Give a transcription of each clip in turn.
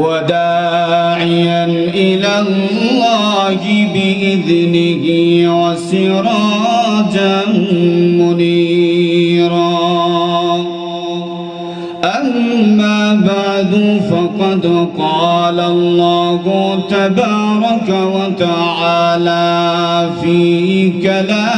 وداعيا إلى الله بإذنه وسراجا منيرا. أما بعد فقد قال الله تبارك وتعالى في كلامه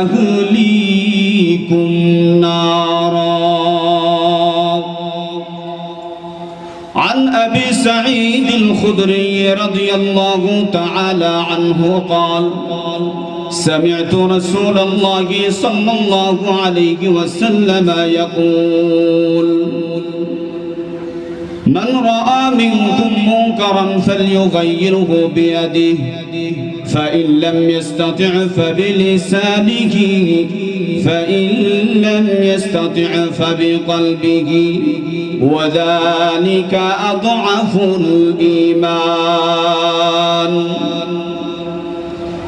وأهليكم نارا. عن أبي سعيد الخدري رضي الله تعالى عنه قال سمعت رسول الله صلى الله عليه وسلم يقول من رأى منكم منكرا فليغيره بيده. فإن لم يستطع فبلسانه فإن لم يستطع فبقلبه وذلك أضعف الإيمان.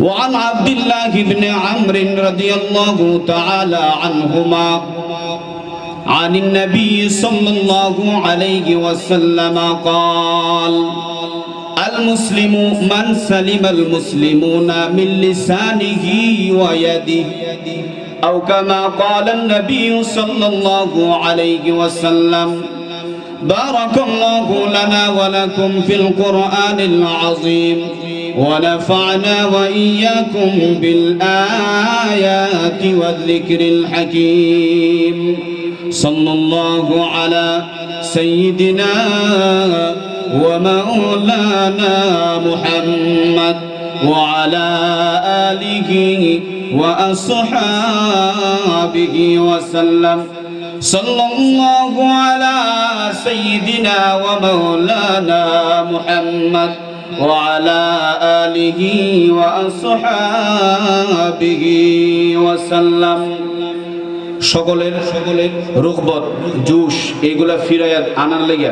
وعن عبد الله بن عمرو رضي الله تعالى عنهما عن النبي صلى الله عليه وسلم قال المسلم من سلم المسلمون من لسانه ويده. أو كما قال النبي صلى الله عليه وسلم بارك الله لنا ولكم في القرآن العظيم ونفعنا وإياكم بالآيات والذكر الحكيم. صلى الله على سيدنا ومولانا محمد وعلى آله وأصحابه وسلم صلى الله على سيدنا ومولانا محمد وعلى آله وأصحابه وسلم সকলের সকলের রোগবত জুস এগুলা ফিরাইয়া আনার লেগে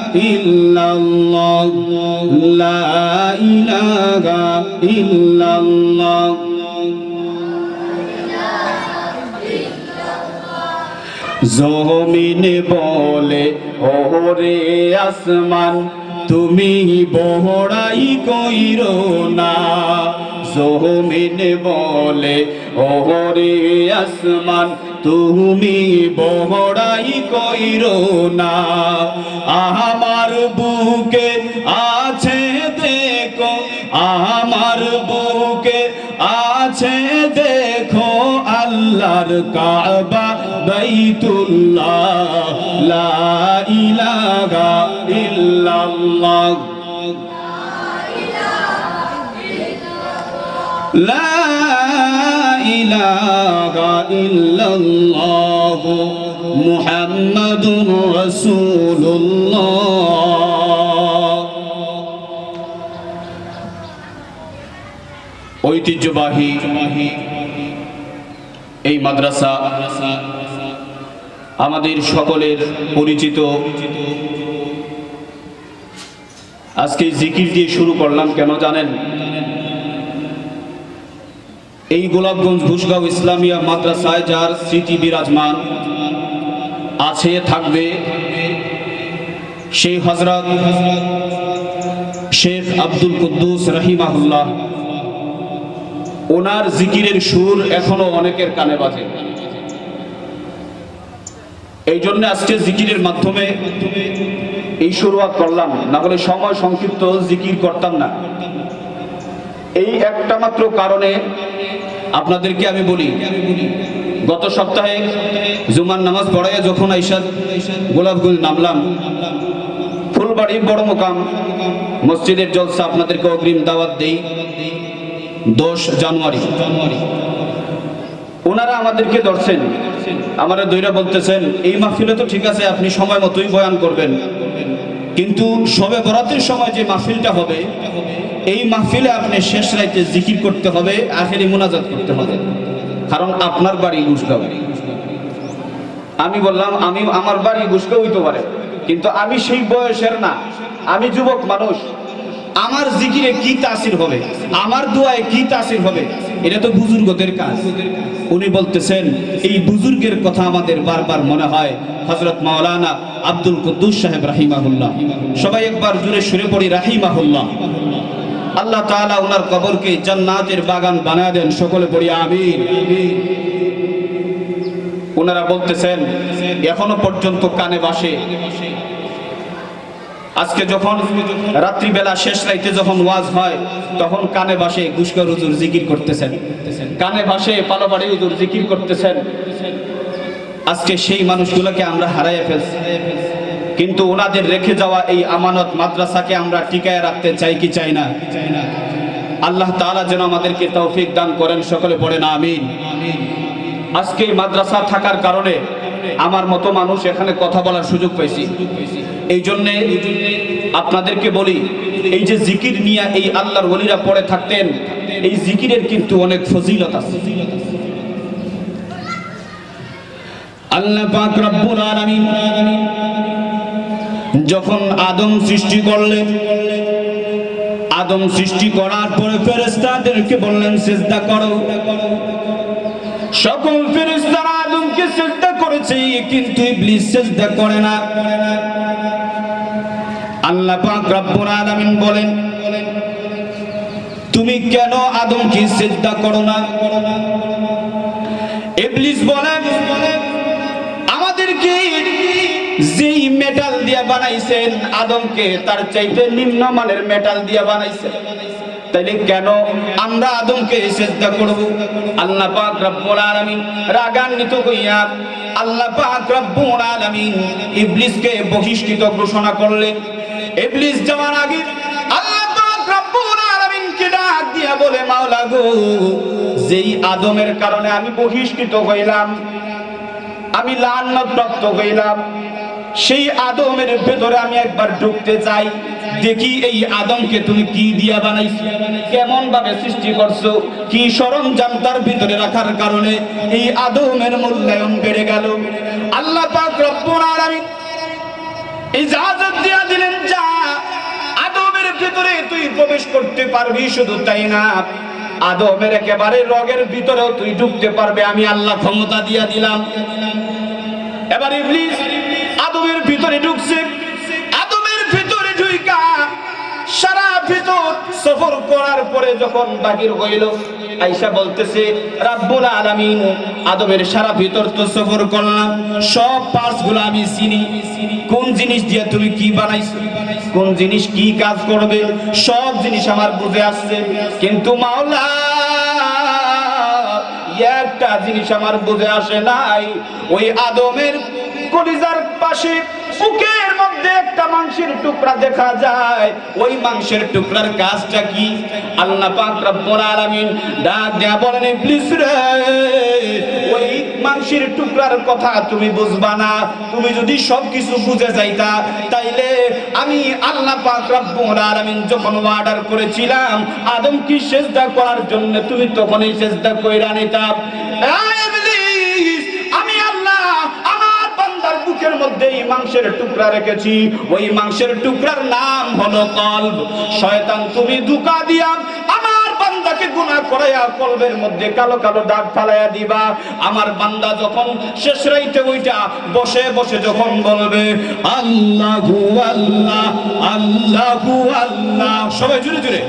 إلا الله لا إله إلا الله لا إله إلا الله জমিনে বলে ওরে আসমান তুমি বহড়াই কইরো না জমিনে বলে ওরে আসমান, তুমি বহড়াই কইরো না। আমার বুকে আছে দেখো, আমার বুকে আছে দেখো আল্লাহর কাবা বাইতুল্লাহ। লা ইলাহা ইল্লাল্লাহ। لا إله إلا الله محمد رسول الله ঐতিহ্যবাহী এই মাদ্রাসা আমাদের সকলের পরিচিত আজকে জিকির দিয়ে শুরু করলাম কেন জানেন এই গোলাপগঞ্জ ঘুষগাঁও ইসলামিয়া মাদ্রাসায় যার স্মৃতি বিরাজমান, আছে, থাকবে, সেই হজরত শেখ আব্দুল কুদ্দুস রহিমাহুল্লাহ। ওনার জিকিরের সুর এখনও অনেকের কানে বাজে। এই জন্য আজকে জিকিরের মাধ্যমে এই শুরুয়াত করলাম, না হলে সময় সংক্ষিপ্ত জিকির করতাম না। এই একটা মাত্র কারণে আপনাদেরকে আমি বলি, গত সপ্তাহে জুমার নামাজ পড়াইয়া যখন আইসাদ গোলাপগুল নামলাম, ফুলবাড়ি বড় মোকাম, মসজিদের জলসা আপনাদেরকে অগ্রিম দাওয়াত দেই, দশ জানুয়ারি। জানুয়ারি ওনারা আমাদেরকে ধরছেন, আমারা দৈরা বলতেছেন, এই মাহফিলে তো ঠিক আছে, আপনি সময় মতোই বয়ান করবেন। কিন্তু সবে বরাতের সময় যে মাহফিলটা হবে এই মাহফিলে আপনি শেষ রাইতে জিকির করতে হবে, আখেরি মোনাজাত করতে হবে। কারণ আপনার বাড়ি গুসগাঁও আমি বললাম, আমি আমার বাড়ি গুসগাঁও হইতে পারে, কিন্তু আমি সেই বয়সের না। আমি যুবক মানুষ। আমার জিকিরে কি তাসির হবে? আমার দোয়ায় কি তাসির হবে? এটা তো বুজুর্গদের কাজ। উনি বলতেছেন, এই বুজুর্গের কথা আমাদের বারবার মনে হয়। হজরত মাওলানা আব্দুল কুদ্দুস সাহেব রাহিমাহুল্লাহ। সবাই একবার জুড়ে সুরে পড়ি, রাহিমাহুল্লাহ। আল্লাহ তাআলা ওনার কবরকে জান্নাতের বাগান বানায় দেন। সকলে পড়ি, আমিন। ওনারা বলতেছেন, এখনও পর্যন্ত কানে বাসে। আজকে যখন রাত্রিবেলা শেষ রাইতে যখন ওয়াজ হয়, তখন কানে বাসে গুস্কর হুজুর জিকির করতেছেন। কানে বাসে পালোবাড়ি হুজুর জিকির করতেছেন। আজকে সেই মানুষগুলোকে আমরা হারাইয়া ফেলছি। কিন্তু ওনাদের রেখে যাওয়া এই আমানত মাদ্রাসাকে আমরা টিকায় রাখতে চাই কি চাই না? আল্লাহ তাআলা যেন আমাদেরকে তৌফিক দান করেন, সকলে পড়েন আমিন। আজকে মাদ্রাসা থাকার কারণে আমার মতো মানুষ এখানে কথা বলার সুযোগ পাইছি। এই জন্যে আপনাদেরকে বলি, এই যে জিকির নিয়ে এই আল্লাহর ওলিরা পড়ে থাকতেন, এই জিকিরের কিন্তু অনেক ফজিলত আছে। আল্লাহ পাক রব্বুল আলামিন যখন আদম সৃষ্টি করলেন আদম সৃষ্টি করার পরে ফেরেশতাদেরকে বললেন, সিজদা করো। সকল ফেরেশতারা আদমকে সিজদা করেছে, কিন্তু ইবলিস সিজদা করে না। আল্লাহ পাক রব্বুল আলামিন বলেন, তুমি কেন আদমকে সিজদা করো না? ইবলিস বলেন যেই মেটাল দিয়ে বানাইছেন, আদমকে তার চাইতে নিম্নমানের মেটাল দিয়ে বানাইছেন। তাইলে কেন আমরা আদমকে সেজদা করব? আল্লাহ পাক রব্বুল আলামিন রাগান্বিত হইয়া আল্লাহ পাক রব্বুল আলামিন ইবলিসকে বহিষ্কৃত ঘোষণা করলেন। ইবলিস যাওয়ার আগে আল্লাহ পাক রব্বুল আলামিনকে ডাক দিয়া বলে, মাওলা গো, যেই আদমের কারণে আমি বহিষ্কৃত হইলাম, আমি লান্নত প্রাপ্ত হইলাম সেই আদমের ভেতরে আমি একবার ঢুকতে চাই। দেখি এই আদমকে তুমি কি দিয়া বানাইছো? কেমন ভাবে সৃষ্টি করছ? কি সরঞ্জাম তার ভিতরে রাখার কারণে এই আদমের মূল্যায়ন বেড়ে গেল? আল্লাহ পাক রব্বুল আলামিন ইজাজত দিয়া দিলেন, যা, আদমের ভিতরে তুই প্রবেশ করতে পারবি শুধু তাই না। আদমের একেবারে রগের ভিতরেও তুই ঢুকতে পারবে। আমি আল্লাহ ক্ষমতা দিয়া দিলাম। এবার ইবলিস সফর করার পরে যখন বাহির হইল, আইসা বলতেছে, রাব্বুল আলামিন, আদমের সারা ভিতর তো সফর করলাম। সব পার্টসগুলো আমি চিনি। কোন জিনিস দিয়ে তুমি কি বানাইছো? কোন জিনিস কি কাজ করবে? সব জিনিস আমার বুঝে আসছে। কিন্তু মাওলা, একটা জিনিস আমার বুঝে আসে নাই। ওই আদমের কলিজার পাশে বুকের একটা মাংসের টুকরা দেখা যায়। ওই মাংসের টুকরার কাজটা কি? আল্লাহ পাক রব্বুল আলামিন ডাক দেয়া বলেন, ইবলিস ওই মাংসের টুকরার কথা তুমি বুঝবা না। তুমি যদি সব কিছু বুঝে যাইতা, তাইলে আমি আল্লাহ পাক রব্বুল আলামিন যখন অর্ডার করেছিলাম, আদম কি সেজদা করার জন্য তুমি তখনই সেজদা কইরা নিতাম বুকের মধ্যে এই মাংসের টুকরা রেখেছি। ওই মাংসের টুকরার নাম হলো কলব। শয়তান, তুমি দুকা দিয়া আমার বান্দাকে গুনাহ করাইয়া কলবের মধ্যে কালো কালো দাগ ফালাইয়া দিবা। আমার বান্দা যখন শেষ রাইতে ওইটা বসে বসে যখন বলবে, আল্লাহু আল্লাহ আল্লাহু আল্লাহ। সবাই জুড়ে জুড়ে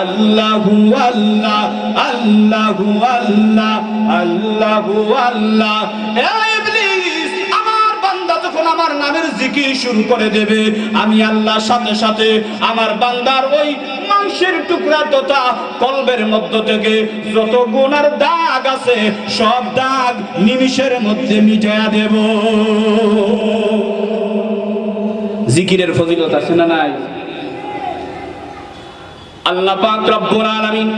আল্লাহু আল্লাহ আল্লাহু আল্লাহ আল্লাহু আল্লাহ। আমার নামের জিকির শুরু করে দেবে। আমি আল্লাহর সাথে সাথে আমার বান্দার ওই মাংসের টুকরা তথা কলবের মধ্য থেকে যত গুনার দাগ আছে, সব দাগ নিমিষের মধ্যে মিটায়া দেব। জিকিরের ফজিলত আছে না নাই? আল্লাহ পাক রব্বুল আলামিন,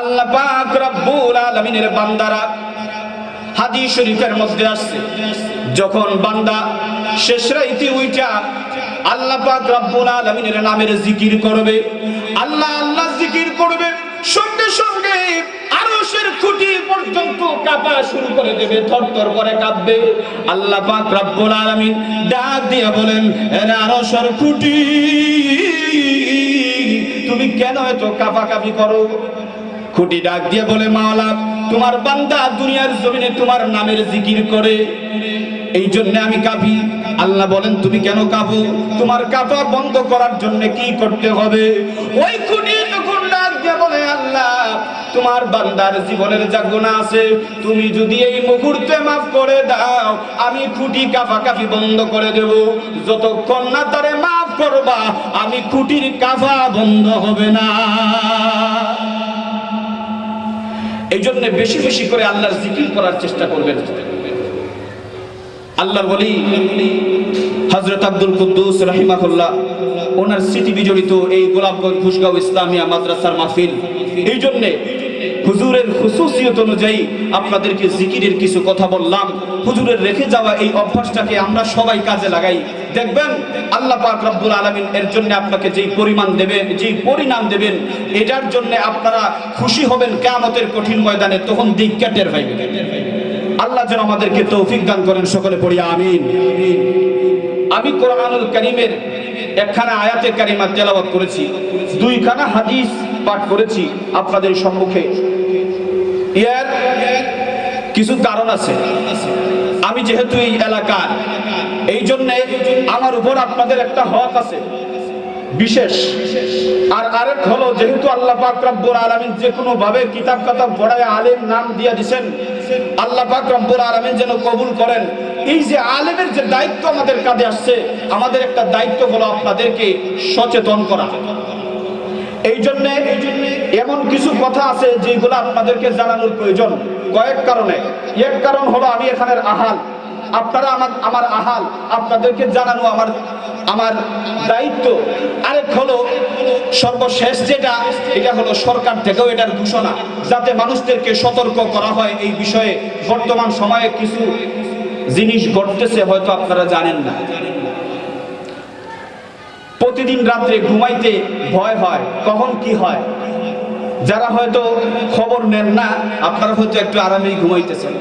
আল্লাহ পাক রব্বুল আলামিনের বান্দারা হাদিস শরীফের মধ্যে আসছে। যখন বান্দা শেষ রাইতে উইটা আল্লাহ পাক রব্বুল আলামিনের নামের জিকির করবে, আল্লাহ আল্লাহ জিকির করবে, সঙ্গে সঙ্গে আরশের খুঁটি পর্যন্ত কাঁপা শুরু করে দেবে, থরথর করে কাঁপবে। আল্লাহ পাক রব্বুল আলামিন ডাক দিয়ে বলেন এরা আরশের খুঁটি, তুমি কেন এত কাঁপাকাপি করো? খুঁটি ডাক দিয়ে বলে, মাওলা, তোমার বান্দা দুনিয়ার জমিনে তোমার নামের জিকির করে। এই জন্য আমি কাঁপি আল্লাহ বলেন, তুমি কেন কাঁপো তোমার কাঁপা বন্ধ করার জন্য কি করতে হবে? ওই খুঁটি তখন ডাক দিয়ে বলে, আল্লাহ, তোমার বান্দার জীবনের যা আছে। তুমি যদি এই মুহূর্তে মাফ করে দাও, আমি খুঁটি কাফা কাফি বন্ধ করে দেব। যতক্ষণ না তারে মাফ করবা, আমি খুঁটির কাফা বন্ধ হবে না। এই জন্য বেশি বেশি করে আল্লাহর জিকির করার চেষ্টা করবেন। আল্লাহর বলি হজরত আব্দুল কুদ্দুস রাহিমাহুল্লাহ, ওনার স্মৃতি বিজড়িত এই গোলাপগঞ্জ খুশগাঁও ইসলামিয়া মাদ্রাসার মাহফিল। এই জন্যে হুজুরের খুসুসিয়ত অনুযায়ী আপনাদেরকে জিকিরের কিছু কথা বললাম। হুজুরের রেখে যাওয়া এই অভ্যাসটাকে আমরা সবাই কাজে লাগাই। দেখবেন, আল্লাহ পাক রব্বুল আলামিন এর জন্য আপনাকে যেই পরিমাণ দেবেন, যেই পরিণাম দেবেন, এটার জন্য আপনারা খুশি হবেন কিয়ামতের কঠিন ময়দানে, তখন দিক টের পাইবেন আল্লাহ যেন আমাদেরকে তৌফিক দান করেন, সকলে পড়ি, আমিন। আমি কোরআনুল করিমের একখানা আয়াতে কারিমা তেলাওয়াত করেছি, দুইখানা হাদিস পাঠ করেছি আপনাদের সম্মুখে। এর কিছু কারণ আছে। আমি যেহেতু এই এলাকার এই জন্য আমার উপর আপনাদের একটা হক আছে। বিশেষ। আর আরেক হলো, যেহেতু আল্লাহ পাক রব্বুল আলামিন যে কোনো ভাবে কিতাব কাতাব পড়ায় আলেম নাম দিয়ে দিছেন, আল্লাহ পাক রব্বুল আলামিন যেন কবুল করেন। এই যে আলেমের যে দায়িত্ব আমাদের কাঁধে আসছে, আমাদের একটা দায়িত্ব হলো আপনাদেরকে সচেতন করা। এই জন্য এমন কিছু কথা আছে যেগুলো আপনাদেরকে জানানোর প্রয়োজন কয়েক কারণে। এক কারণ হলো, আমি এখানের আহাল। আপনারা আমার আমার আহাল। আপনাদেরকে জানানো আমার আমার দায়িত্ব আরেক হলো সর্বশেষ যেটা, এটা হলো সরকার থেকেও এটার ঘোষণা, যাতে মানুষদেরকে সতর্ক করা হয় এই বিষয়ে। বর্তমান সময়ে কিছু জিনিস ঘটতেছে, হয়তো আপনারা জানেন না। প্রতিদিন রাত্রে ঘুমাইতে ভয় হয়, কখন কি হয়? যারা হয়তো খবর নেন না, আপনারা হয়তো একটু আরামেই ঘুমাইতেছেন।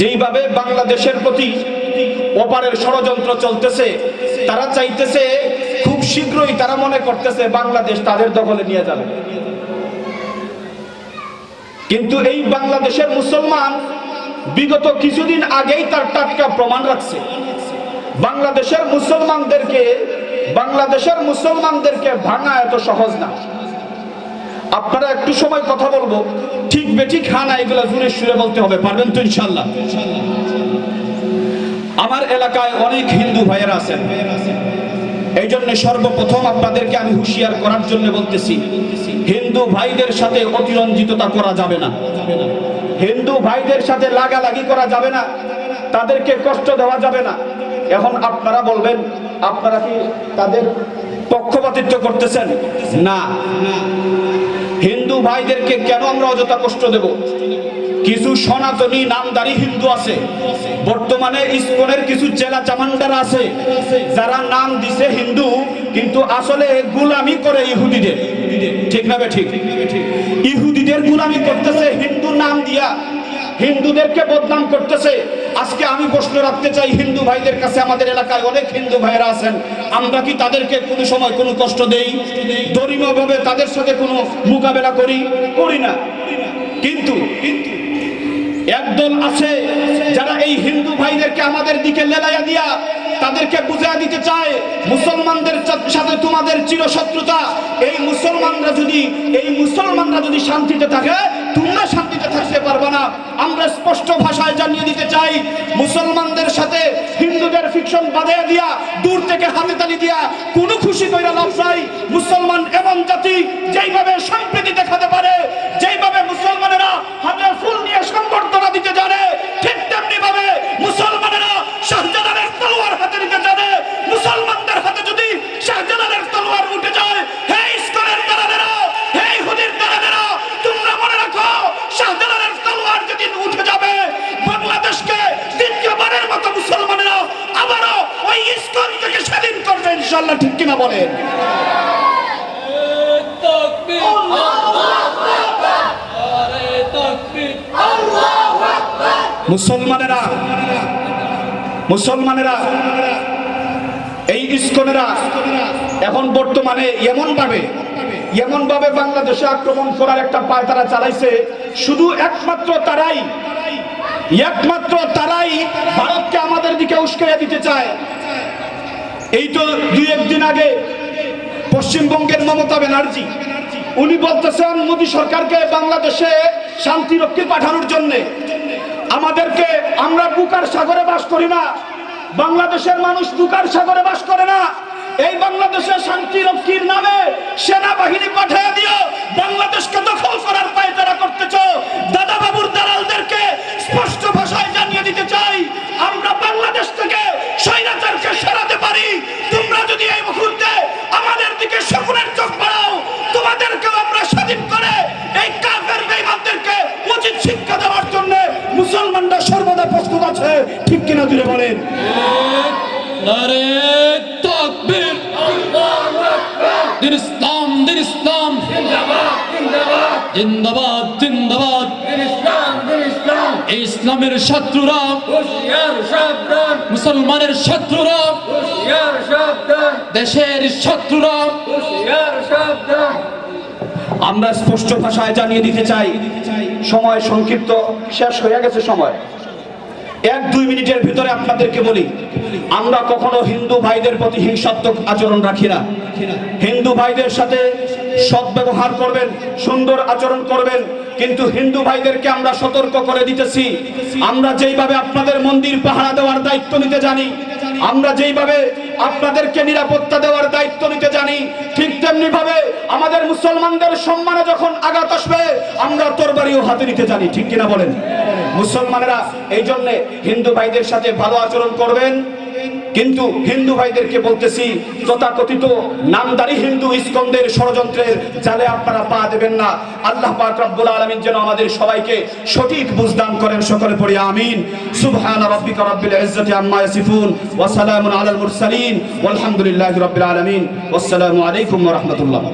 যেইভাবে বাংলাদেশের প্রতি ওপারের ষড়যন্ত্র চলতেছে তারা চাইতেছে খুব শীঘ্রই তারা মনে করতেছে বাংলাদেশ তাদের দখলে নিয়ে যাবে। কিন্তু এই বাংলাদেশের মুসলমান বিগত কিছুদিন আগেই তার টাটকা প্রমাণ রাখছে। বাংলাদেশের মুসলমানদেরকে বাংলাদেশের মুসলমানদেরকে ভাঙা এত সহজ না। আপনারা একটু সময় কথা বলব। ঠিক বেঠিক হানা এগুলো জুড়ে সুরে বলতে হবে, পারবেন তো ইনশাল্লাহ? আমার এলাকায় অনেক হিন্দু ভাইয়েরা আছেন। এই জন্য সর্বপ্রথম আপনাদেরকে আমি হুঁশিয়ার করার জন্য বলতেছি, হিন্দু ভাইদের সাথে অতিরঞ্জিততা করা যাবে না। হিন্দু ভাইদের সাথে লাগালাগি করা যাবে না, তাদেরকে কষ্ট দেওয়া যাবে না। এখন আপনারা বলবেন, আপনারা কি তাদের পক্ষপাতিত্ব করতেছেন? না। হিন্দু ভাইদেরকে কেন আমরা অযথা কষ্ট দেব? কিছু সনাতনী নামদারি হিন্দু আছে। বর্তমানে ইসকনের কিছু চেলা চামান্ডার আছে, যারা নাম দিছে হিন্দু, কিন্তু আসলে গুলামি করে ইহুদিদের। ঠিক না ঠিক? ইহুদিদের গুলামি করতেছে, হিন্দু নাম দিয়া। হিন্দুদেরকে বদনাম করতেছে। আজকে আমি প্রশ্ন রাখতে চাই, হিন্দু ভাইদের কাছে আমাদের এলাকায় অনেক হিন্দু ভাইরা আছেন। আমরা কি তাদেরকে কোনো সময় কোনো কষ্ট দেই? দরিমভাবে তাদের সাথে কোনো মোকাবেলা করি? করি না। কিন্তু কিন্তু একদল আছে যারা এই হিন্দু ভাইদেরকে আমাদের দিকে লেলাইয়া দিয়া তাদেরকে বুঝা দিতে চায়, মুসলমানদের সাথে তোমাদের চিরশত্রুতা। এই মুসলমানরা যদি এই মুসলমানরা যদি শান্তিতে থাকে তোমরা শান্তিতে থাকতে পারবে না। আমরা স্পষ্ট ভাষায় জানিয়ে দিতে চাই, মুসলমানদের সাথে টেনশন বাঁধিয়ে দিয়া, দূর থেকে হাতে তালি দিয়া, কোনো খুশি কইরা লাভ নাই। মুসলমান এমন জাতি যেইভাবে সম্প্রীতি দেখাতে পারে, যেইভাবে মুসলমানেরা হাতে ফুল নিয়ে সংবর্ধনা দিতে জানে, ঠিক তেমনি ভাবে মুসলমানেরা শাহজালালের তলোয়ার হাতে নিতে জানে। মুসলমানেরা মুসলমানেরা, এই ইস্কনেরা এখন বর্তমানে এমন ভাবে এমন ভাবে বাংলাদেশে আক্রমণ করার একটা পায় তারা চালাইছে। শুধু একমাত্র তারাই একমাত্র তারাই ভারতকে আমাদের দিকে উস্কাইয়া দিতে চায়। এই তো দুই একদিন আগে পশ্চিমবঙ্গের মমতা ব্যানার্জি, উনি বলতেছেন, মোদী সরকারকে বাংলাদেশে শান্তি রক্ষী পাঠানোর জন্য আমাদেরকে আমরা বুকার সাগরে বাস করি না। বাংলাদেশের মানুষ বুকার সাগরে বাস করে না। এই বাংলাদেশে শান্তি রক্ষীর নামে সেনাবাহিনী পাঠিয়ে দিও। বাংলাদেশকে দখল করার উপায় তারা করতে আরে তকবীর। দিন ইসলাম দিন ইসলাম। জিন্দাবাদ জিন্দাবাদ। এই ইসলামের শত্রুরা। মুসলমানের শত্রুরা। দেশের শত্রুরা। আমরা স্পষ্ট ভাষায় জানিয়ে দিতে চাই, সময় সংক্ষিপ্ত, শেষ হয়ে গেছে সময়। এক, দুই মিনিটের ভিতরে আপনাদেরকে বলি, আমরা কখনো হিন্দু ভাইদের প্রতি হিংসাত্মক আচরণ রাখি না। হিন্দু ভাইদের সাথে সৎ ব্যবহার করবেন, সুন্দর আচরণ করবেন, কিন্তু হিন্দু ভাইদেরকে আমরা সতর্ক করে দিতেছি। আমরা যেইভাবে আপনাদের মন্দির পাহারা দেওয়ার দায়িত্ব নিতে জানি, আমরা যেইভাবে আপনাদেরকে নিরাপত্তা দেওয়ার দায়িত্ব নিতে জানি, ঠিক তেমনি ভাবে আমাদের মুসলমানদের সম্মানে যখন আঘাত আসবে, আমরা বাড়িও হাতে নিতে জানি, ঠিক কিনা বলেন? মুসলমানেরা এই জন্যে হিন্দু ভাইদের সাথে ভালো আচরণ করবেন। কিন্তু হিন্দু ভাইদেরকে বলতেছি তথাকথিত নামদারি হিন্দু ইস্কন্দের ষড়যন্ত্রের জালে আপনারা পা দেবেন না। আল্লাহ পাক রব্বুল আলামিন যেন আমাদের সবাইকে সঠিক বুঝদান করেন, সকলে পড়ি আমিন। সুবহান রাব্বিকা রাব্বিল ইজ্জাতি আম্মা ইয়াসিফুন, ওয়া সালামুন আলাল মুরসালিন, ওয়ালহামদুলিল্লাহি রাব্বিল আলামিন। ওয়াসসালামু আলাইকুম ওয়া রাহমাতুল্লাহ।